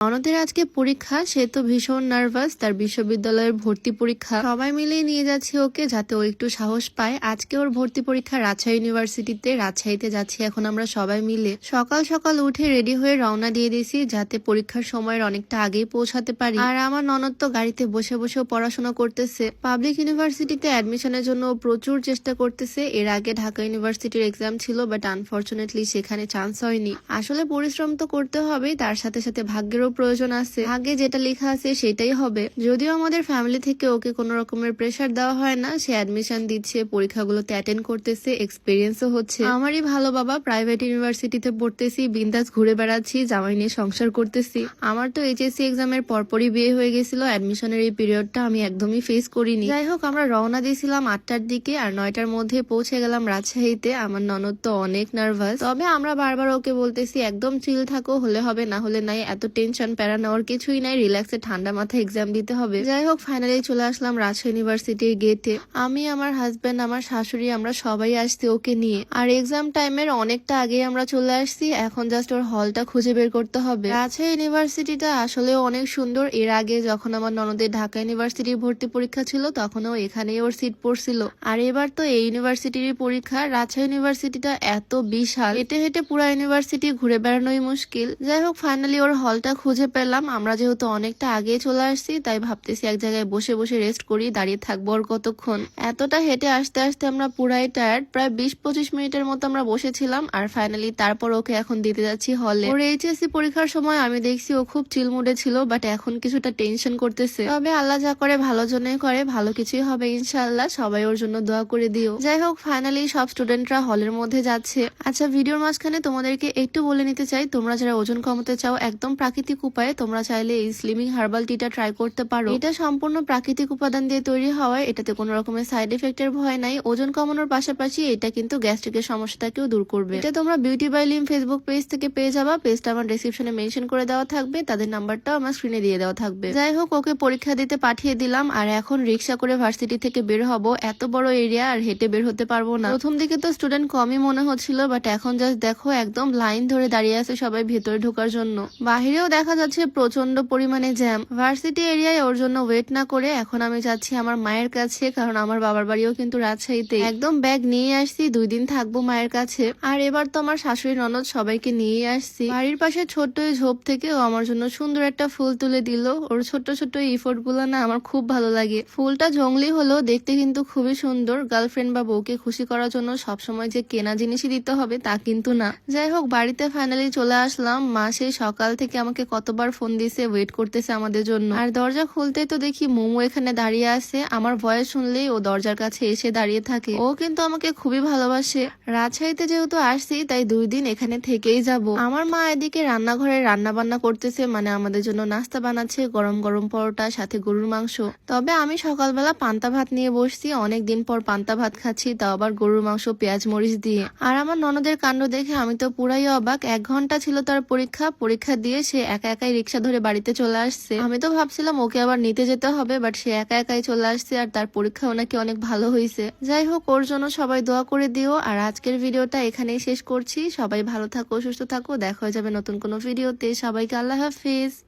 ননদের আজকে পরীক্ষা, সে তো ভীষণ নার্ভাস। তার বিশ্ববিদ্যালয়ের ভর্তি পরীক্ষা। সবাই মিলেই নিয়ে যাচ্ছে ওকে যাতে ও একটু সাহস পায়। আজকে ওর ভর্তি পরীক্ষা রাজশাহী ইউনিভার্সিটিতে। রাজশাহীতে যাচ্ছি এখন আমরা সবাই মিলে। সকাল সকাল উঠে রেডি হয়ে রওনা দিয়ে দিয়েছি যাতে পরীক্ষার সময়ের অনেকটা আগেই পৌঁছাতে পারি। আর আমার ননদ তো গাড়িতে বসে বসেও পড়াশোনা করতেছে। পাবলিক ইউনিভার্সিটিতে অ্যাডমিশনের জন্য প্রচুর চেষ্টা করতেছে। এর আগে ঢাকা ইউনিভার্সিটির এক্সাম ছিল, বাট আনফরচুনেটলি সেখানে চান্স হয়নি। আসলে পরিশ্রম তো করতে হবেই তার সাথে সাথে ভাগ্যেরও প্রয়োজন আছে। আগে যেটা লেখা আছে সেটাই হবে। যদিও আমাদের ফ্যামিলি থেকে ওকে কোনো রকমের প্রেশার দেওয়া হয় না, সে অ্যাডমিশন দিচ্ছে, পরীক্ষাগুলোতে অ্যাটেন্ড করতেছে এক্সপিরিয়েন্সও হচ্ছে। আমারই ভালো বাবা প্রাইভেট ইউনিভার্সিটিতে পড়তেছি, বিন্দাস ঘুরে বেড়াচ্ছি, জামাই নিয়ে সংসার করতেছি। আমার তো এইচএসসি এক্সামের পরপরই বিয়ে হয়ে গেছিল অ্যাডমিশনের এই পিরিয়ডটা আমি একদমই ফেস করিনি। যাই হোক, আমরা রওনা দিয়েছিলাম আটটার দিকে আর নয়টার মধ্যে পৌঁছে গেলাম রাজশাহীতে। আমার ননদ তো অনেক নার্ভাস তবে আমরা বারবার ওকে বলতেছি, একদম চিল থাকো, হলে হবে না, হলে নাই। এত টেনশন প্যারা নেওয়ার কিছুই নাই, রিল্যাক্সে ঠান্ডা মাথায় এক্সাম দিতে হবে। যাই হোক ফাইনালি চলে আসলাম রাজশাহী ইউনিভার্সিটির গেটে আমি, আমার হাজবেন্ড আমার শাশুড়ি, আমরা সবাই আসছি ওকে নিয়ে। আর এক্সাম টাইমের অনেকটা আগে আমরা চলে আসছি, এখন জাস্ট ওর হলটা খুঁজে বের করতে হবে। রাজশাহী ইউনিভার্সিটিটা আসলে অনেক সুন্দর। এর আগে যখন আমার ননদের ঢাকা ইউনিভার্সিটির ভর্তি পরীক্ষা ছিল, তখনও এখানেই ওর সিট পড়ছিল। আর এবার তো এই ইউনিভার্সিটির পরীক্ষা রাজশাহী ইউনিভার্সিটিটা এত বিশাল। হেঁটে হেঁটে পুরা ইউনিভার্সিটি ঘুরে বেড়ানোই মুশকিল। যাই হোক ফাইনালি ওর হলটা খুঁজে পেলাম। আমরা যেহেতু অনেকটা আগে চলে আসছি, তাই ভাবতেছি এক জায়গায় বসে বসে রেস্ট করি, দাঁড়িয়ে থাকব আর কতক্ষণ। এতটা হেঁটে আসতে আসতে আমরা পুরাই টায়ার্ড প্রায় বিশ পঁচিশ মিনিটের মতো আমরা বসেছিলাম আর ফাইনালি তারপর ওকে এখন দিতে যাচ্ছি হলে ওর এইচএসসি পরীক্ষার সময় আমি দেখছি ও খুব চিল মুডে ছিল বাট এখন কিছুটা টেনশন করতেছে। তবে আল্লাহ যা করে ভালো জন্যই করে, ভালো কিছুই হবে ইনশাল্লাহ সবাই ওর জন্য দোয়া করে দিও। যাই হোক ফাইনালি সব স্টুডেন্টরা হলের মধ্যে যাচ্ছে। আচ্ছা ভিডিওর মাঝখানে তোমাদেরকে একটু বলে নিতে চাই, তোমরা যারা ওজন কমাতে চাও, একদম প্রাকৃতিক উপায়ে তোমরা চাইলে এই স্লিমিং হার্বাল টিটা ট্রাই করতে পারো। এটা সম্পূর্ণ প্রাকৃতিক উপাদান দিয়ে তৈরি হওয়ায় এটাতে কোনো রকমের সাইড এফেক্টের ভয় নাই। ওজন কমানোর পাশাপাশি এটা কিন্তু গ্যাস্ট্রিকের সমস্যাটাকেও দূর করবে। এটা তোমরা beauty by Lim Facebook page থেকে পেয়ে যাবা। পেজটা আমার ডিসক্রিপশনে মেনশন করে দেওয়া থাকবে। তাদের নাম্বারটাও আমার স্ক্রিনে দিয়ে দেওয়া থাকবে। যাই হোক, ওকে পরীক্ষা দিতে পাঠিয়ে দিলাম। আর এখন রিক্সা করে ভার্সিটি থেকে বের হব। এত বড় এরিয়া আর হেঁটে বের হতে পারব না। প্রথম দিকে তো স্টুডেন্ট কমই মনে হচ্ছিল বাট এখন জাস্ট দেখো, একদম লাইন ধরে দাঁড়িয়ে আছে সবাই ভেতরে ঢোকার জন্য। বাহিরেও দেখা যাচ্ছে প্রচণ্ড পরিমাণে জ্যাম। ভার্সিটি এরিয়ায় ওর জন্য ওয়েট না করে এখন আমি যাচ্ছি আমার মায়ের কাছে, কারণ আমার বাবার বাড়িও কিন্তু রাজশাহীতে একদম ব্যাগ নিয়ে আসছি, দুই দিন থাকব মায়ের কাছে। আর এবার তো আমার শাশুড়ি, ননদ সবাইকে নিয়ে আসছি। বাড়ির পাশে ছোট্ট ঝোপ থেকে ও আমার জন্য সুন্দর একটা ফুল তুলে দিল। ওর ছোট্ট ছোট্ট ইফোর্টগুলো না আমার খুব ভালো লাগে। ফুলটা জঙ্গলি হলেও দেখতে কিন্তু খুবই সুন্দর। গার্লফ্রেন্ড বা বউকে খুশি করার জন্য সবসময় যে কেনা জিনিসই দিতে হবে তা কিন্তু না। যাই হোক, বাড়িতে ফাইনালি চলে আসলাম। মা সেই সকাল থেকে আমাকে কতবার ফোন দিছে ওয়েট করতেছে আমাদের জন্য। আর দরজা খুলতে তো দেখি মোমো এখানে দাঁড়িয়ে আছে। আমার ভয়েস শুনলেই ও দরজার কাছে এসে দাঁড়িয়ে থাকে। ও কিন্তু আমাকে খুবই ভালোবাসে। রাজশাহীতে যেহেতু আসছি, তাই দুই দিন এখানে থেকেই যাব। আমার মা এদিকে রান্নাঘরে রান্না বান্না করতেছে মানে আমাদের জন্য নাস্তা বানাচ্ছে, গরম গরম পরোটা, সাথে গরুর মাংস। তবে আমি সকালবেলা পান্তা ভাত নিয়ে বসছি, অনেক দিন পর পান্তা ভাত খাচ্ছি, তাও আবার গরুর মাংস, পেঁয়াজ, মরিচ দিয়ে। আর আমার ননদের কাণ্ড দেখে আমি তো পুরাই অবাক। এক ঘণ্টা ছিল তার পরীক্ষা পরীক্ষা দিয়ে সে একা একাই রিক্সা ধরে বাড়িতে চলে আসছে। আমি তো ভাবছিলাম ওকে আবার নিতে যেতে হবে বাট সে একা একাই চলে আসছে আর তার পরীক্ষা নাকি অনেক ভালো হয়েছে যাই হোক, ওর জন্য সবাই দোয়া করে দিও। আর আজকের ভিডিওটা এখানেই শেষ করছি। সবাই ভালো থাকো, সুস্থ থাকো। দেখা হয়ে যাবে নতুন কোনো ভিডিওতে। সবাইকে আল্লাহ হাফিজ।